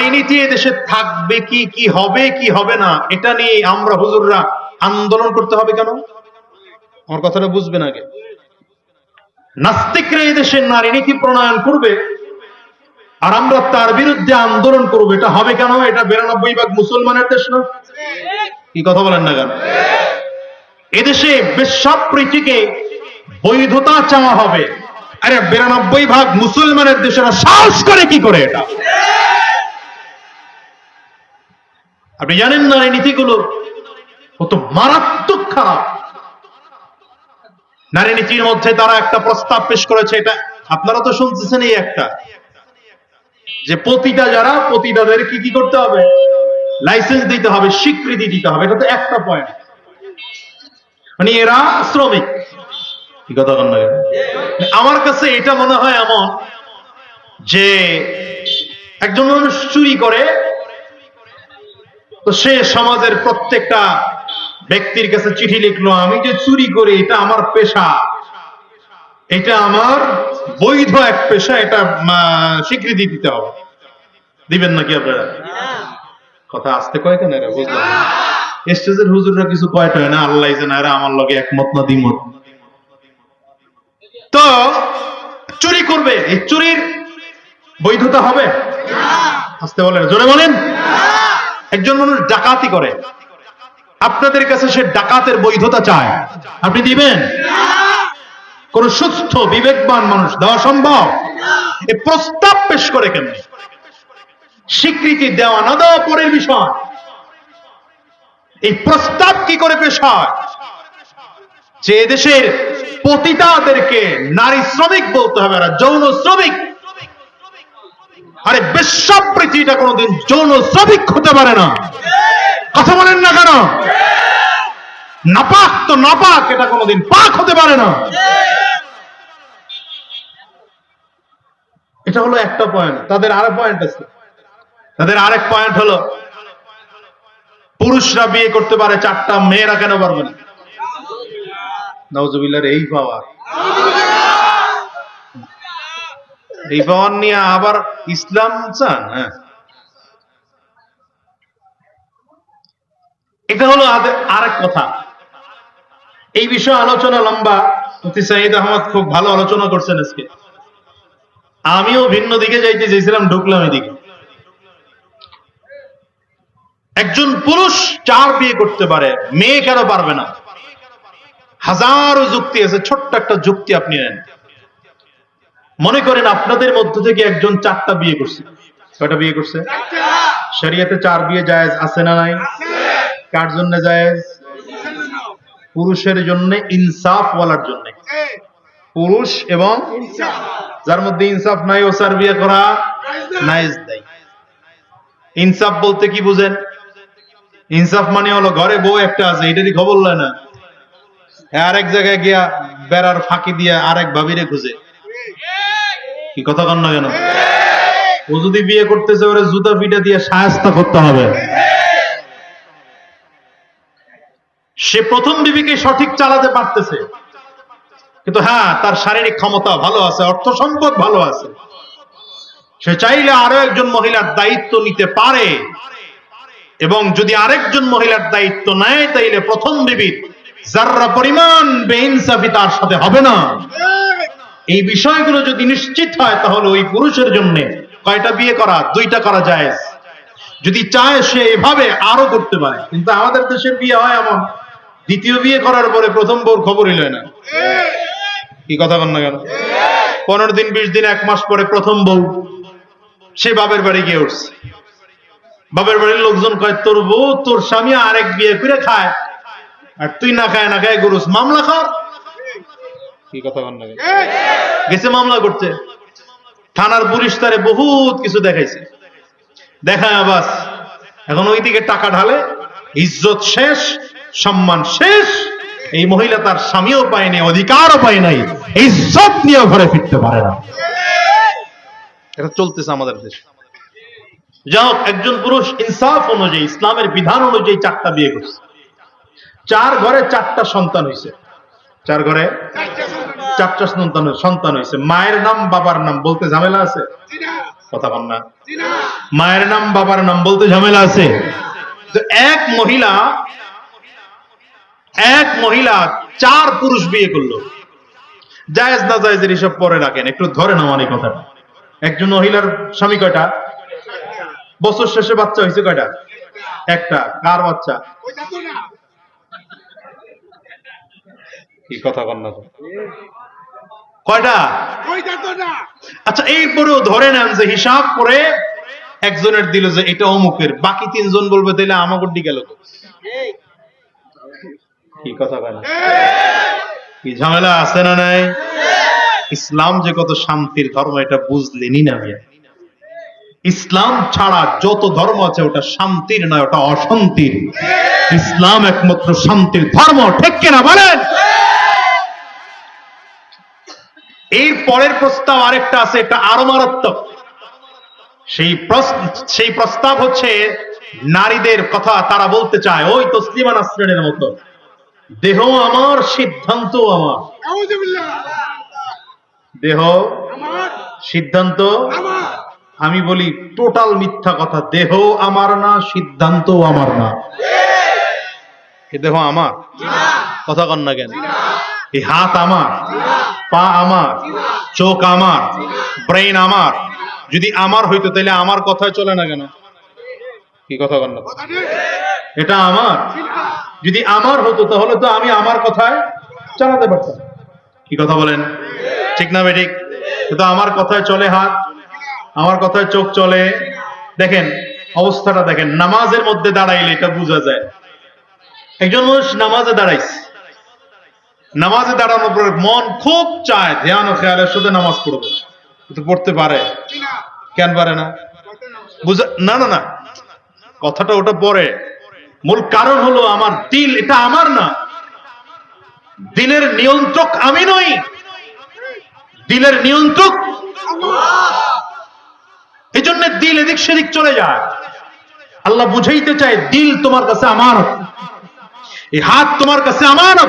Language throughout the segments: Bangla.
নারী নীতি এদেশে থাকবে কি কি হবে কি হবে না, এটা নিয়ে আমরা হুজুররা আন্দোলন করতে হবে কেন? আমার কথাটা বুঝবেন আগে। নাস্তিকরা এদেশে নারী নীতি প্রণয়ন করবে আর আমরা তার বিরুদ্ধে আন্দোলন করব, এটা হবে কেন? এটা বিরানব্বই ভাগ মুসলমানের দেশ না? কি কথা বলেন না কেন? এদেশে বেশ্যাপ্রীতিকে বৈধতা চাওয়া হবে। আরে বিরানব্বই ভাগ মুসলমানের দেশেরা সাহস করে কি করে এটা? আপনি জানেন না এই নীতিগুলো? কত মারাত্মক খারাপ। নারী নীতির মধ্যে তারা একটা প্রস্তাব পেশ করেছে, এটা আপনারা তো শুনতেছেন এই একটা। যে পতিতা যারা পতিতাদের কি কি করতে হবে? লাইসেন্স দিতে হবে, স্বীকৃতি দিতে হবে, এটা তো একটা পয়েন্ট মানে এরা শ্রমিক। কথা আমার কাছে এটা মনে হয় এমন যে একজন মানুষ চুরি করে তো সে সমাজের প্রত্যেকটা ব্যক্তির কাছে চিঠি লিখলো, আমি যে চুরি করি, এটা আমার পেশা। এটা আমার বৈধ এক পেশা, এটা স্বীকৃতি দিতে হবে। দিবেন নাকি আপনারা? কথা আসতে কয় কেন বুঝলাম স্টেজের হুজুররা কিছু কয়টা হয় না, আল্লাহ জানে আমার লগে একমত না দ্বিমত। তো, চুরি করবে। এই চুরির বৈধতা হবে? আসতে বলেন। জোরে বলেন? একজন মানুষ ডাকাতি করে। আপনাদের কাছে সে ডাকাতের বৈধতা চায়। আপনি দিবেন? কোন সুস্থ, বিবেকবান মানুষ দেওয়া সম্ভব? এ প্রস্তাব পেশ করে কেন? স্বীকৃতি দেওয়া না দেওয়া পরের বিষয়। এই প্রস্তাব কি করে পেশ হয়? যে দেশের পতিতাদেরকে নারী শ্রমিক বলতে হবে যৌন শ্রমিক আরে বেশ্যাপ্রীতিটা কোনোদিন যৌন শ্রমিক হতে পারে না। কথা বলেন না কেন? নাপাক তো নাপাক, এটা কোনোদিন পাক হতে পারে না। এটা হলো একটা পয়েন্ট তাদের আরেক পয়েন্ট আছে। তাদের আরেক পয়েন্ট হলো, পুরুষরা বিয়ে করতে পারে চারটা, মেয়েরা কেন পারবে না? নওজুবিল্লার এই পাওয়ার এই পাওয়ার নিয়ে আবার ইসলাম চান হ্যাঁ। এটা হলো আরেক কথা। এই বিষয়ে আলোচনা লম্বা। মুফতি সাইদ আহমদ খুব ভালো আলোচনা করছেন আজকে। আমিও ভিন্ন দিকে যাইতে চেয়েছিলাম ঢুকলাম এদিকে। একজন পুরুষ চার বিয়ে করতে পারে, মেয়ে কেন পারবে না? হাজারো যুক্তি আছে, ছোট্ট একটা যুক্তি আপনি নেন মনে করেন আপনাদের মধ্য থেকে একজন চারটা বিয়ে করছে। কয়টা বিয়ে করছে? শরিয়াতে চার বিয়ে জায়েজ আছে না নাই? কার জন্য জায়েজ? পুরুষের জন্য ইনসাফ ওয়ালার জন্য। পুরুষ এবং যার মধ্যে ইনসাফ নাই, ও সার বিয়ে করা নাইজ দেয় ইনসাফ বলতে কি বুঝেন? ইনসাফ মানে হলো ঘরে বউ একটা আছে, এটারই খবর লয় না। আরেক জায়গায় গিয়া বেড়ার ফাঁকি দিয়া আরেক ভাবিরে খুঁজে। কি কথা কন না কেন? ও যদি বিয়ে করতেছে, ওরে জুতা পিটা দিয়ে সাহায্য করতে হবে। সে প্রথম বিবিকে সঠিক চালাতে পারতেছে। কিন্তু হ্যাঁ তার শারীরিক ক্ষমতা ভালো আছে, অর্থ সম্পদ ভালো আছে। সে চাইলে আরও একজন মহিলার দায়িত্ব নিতে পারে। এবং যদি আরেকজন মহিলার দায়িত্ব নেয়, তাইলে প্রথম বিবির যার্রা পরিমাণ বেইনসাফি তার সাথে হবে না। এই বিষয়গুলো যদি নিশ্চিত হয়, তাহলে ওই পুরুষের জন্য কয়টা বিয়ে করা, দুইটা করা যায় যদি চায় সে এভাবে আরও করতে পারে। কিন্তু আমাদের দেশের বিয়ে হয় এমন। দ্বিতীয় বিয়ে করার পরে প্রথম বউর খবরই লয় না। কি কথা বল না কেন? পনেরো দিন, বিশ দিন, এক মাস পরে প্রথম বউ, সে বাপের বাড়ি গিয়ে উঠছে। বাপের বাড়ির লোকজন কয়, তোর বউ, তোর স্বামী আরেক বিয়ে করে খায়। আর তুই না খায় না খায় গরুস। মামলা কর। গেছে মামলা করতে। থানার পুলিশ তারে বহুত কিছু দেখাইছে। দেখায় বাস এখন টাকা ঢালে, ইজ্জত শেষ, সম্মান শেষ। এই মহিলা তার স্বামীও পায়নি অধিকারও পায় নাই। ইজ্জত নিয়ে ঘরে ফিরতে পারে না। এটা চলতেছে আমাদের দেশে। যাই একজন পুরুষ ইনসাফ অনুযায়ী, ইসলামের বিধান অনুযায়ী চারটা বিয়ে করছে। চার ঘরে চারটা সন্তান হয়েছে চার ঘরে চারটা সন্তান সন্তান হয়েছে। মায়ের নাম বাবার নাম বলতে ঝামেলা আছে? কথা বল না। মায়ের নাম বাবার নাম বলতে ঝামেলা আছে? এক মহিলা এক মহিলা চার পুরুষ বিয়ে করল। জায়েজ না জায়েজের হিসাব পরে রাখেন। একটু ধরে নাও অনেক কথাটা। একজন মহিলার স্বামী কয়টা? বছর শেষে বাচ্চা হয়েছে কয়টা? একটা। কার বাচ্চা? কি কথা কন তো? কয়টা? আচ্ছা এরপরেও ধরে নেন যে হিসাব করে একজনের দিল যে এটা অমুকের বাকি তিনজন বলবে তাহলে আমাকে ডি গেল কি কথা না? কি ঝামেলা আছে না নাই? ইসলাম যে কত শান্তির ধর্ম এটা বুঝলেনি না ভাইয়া ইসলাম ছাড়া যত ধর্ম আছে ওটা শান্তির নয় ওটা অশান্তির। ইসলাম একমাত্র শান্তির ধর্ম ঠিক কিনা বলেন? এর পরের প্রস্তাব আরেকটা আছে, এটা আরও মারাত্মক। সেই সেই প্রস্তাব হচ্ছে, নারীদের কথা তারা বলতে চায়, ওই তসলিমা নাসরিনের মতো। দেহ আমার সিদ্ধান্ত আমার। দেহ সিদ্ধান্ত, আমি বলি টোটাল মিথ্যা কথা, দেহ আমার না সিদ্ধান্ত আমার না। এ দেহ আমার? কথা কন না কেন? এই হাত আমার। পা আমার, চোখ আমার ব্রেন আমার। যদি আমার হইতো, তাহলে আমার কথায় চলে না কেন? কি কথা না? এটা আমার। যদি আমার হতো, তাহলে তো আমি আমার কথায় চালাতে পারতাম। কি কথা বলেন? ঠিক না বেঠিক কিন্তু আমার কথায় চলে হাত, আমার কথায় চোখ চলে। দেখেন, অবস্থাটা দেখেন, নামাজের মধ্যে দাঁড়াইলে এটা বোঝা যায়। একজন মানুষ নামাজে দাঁড়াইছে নামাজে দাঁড়ানোর পরে মন খুব চায়, ধ্যান ও খেয়ালের সাথে নামাজ পড়বে। কিন্তু পড়তে পারে। কেন পারে না? বুঝা না না না। কথাটা ওটা পরে। মূল কারণ হলো আমার দিল, এটা আমার না। দিলের নিয়ন্ত্রক আমি নই। দিলের নিয়ন্ত্রক এই জন্য দিল এদিক সেদিক চলে যায়। আল্লাহ বুঝাইতে চায়, দিল তোমার কাছে আমানত। এই হাত তোমার কাছে আমানত।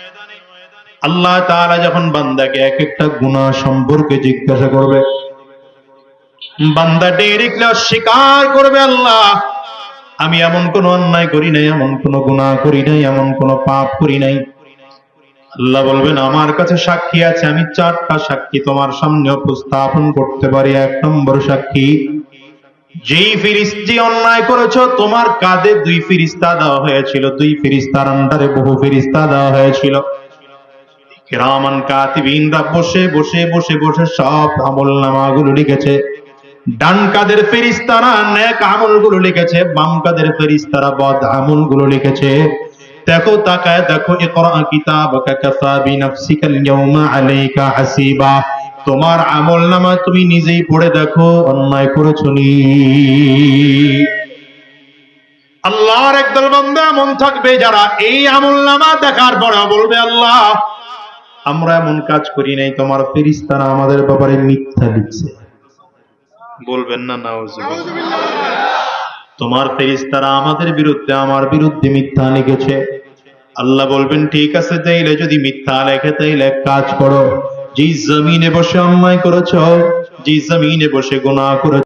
আল্লাহ তাআলা যখন বান্দাকে এক একটা গুনাহ সম্পর্কে জিজ্ঞাসা করবে, বান্দা ডেরিকলে অস্বীকার করবে, আল্লাহ, আমি এমন কোন অন্যায় করি নাই, এমন কোন গুনাহ করি নাই, এমন কোন পাপ করি নাই। আল্লাহ বলবেন, আমার কাছে সাক্ষী আছে, আমি চারটা সাক্ষী তোমার সামনে উপস্থাপন করতে পারি। এক নম্বর সাক্ষী, যেই ফিরিস্তি অন্যায় করেছ, তোমার কাঁধে দুই ফিরিস্তা দেওয়া হয়েছিল, দুই ফিরিস্তার আন্ডারে বহু ফিরিস্তা দেওয়া হয়েছিল। কিরামান কাতিবিনরা বসে বসে বসে বসে সব আমল নামাগুলো লিখেছে। ডান কাদের ফেরিস্তারা নেক লিখেছে, বাম কাদের ফেরিস্তারা বদ লিখেছে। দেখো, তাকায় দেখো ইয়াউমা আলাইকা হাসিবা। তোমার আমল নামা তুমি নিজেই পড়ে দেখো, অন্যায় করেছ নি। আল্লাহর একদল বান্দা এমন থাকবে যারা এই আমল নামা দেখার পরে বলবে, আল্লাহ আমরা এমন কাজ করি নাই, তোমার ফেরিস্তারা আমাদের ব্যাপারে মিথ্যা লিখছে। বলবেন না তোমার ফেরিস্তারা আমাদের বিরুদ্ধে, আমার বিরুদ্ধে মিথ্যা লিখেছে। আল্লাহ বলবেন, ঠিক আছে, তাইলে যদি মিথ্যা লেখে, তাইলে কাজ করো। যেই জমিনে বসে অন্যায় করেছ, যেই জমিনে বসে গুনাহ করেছ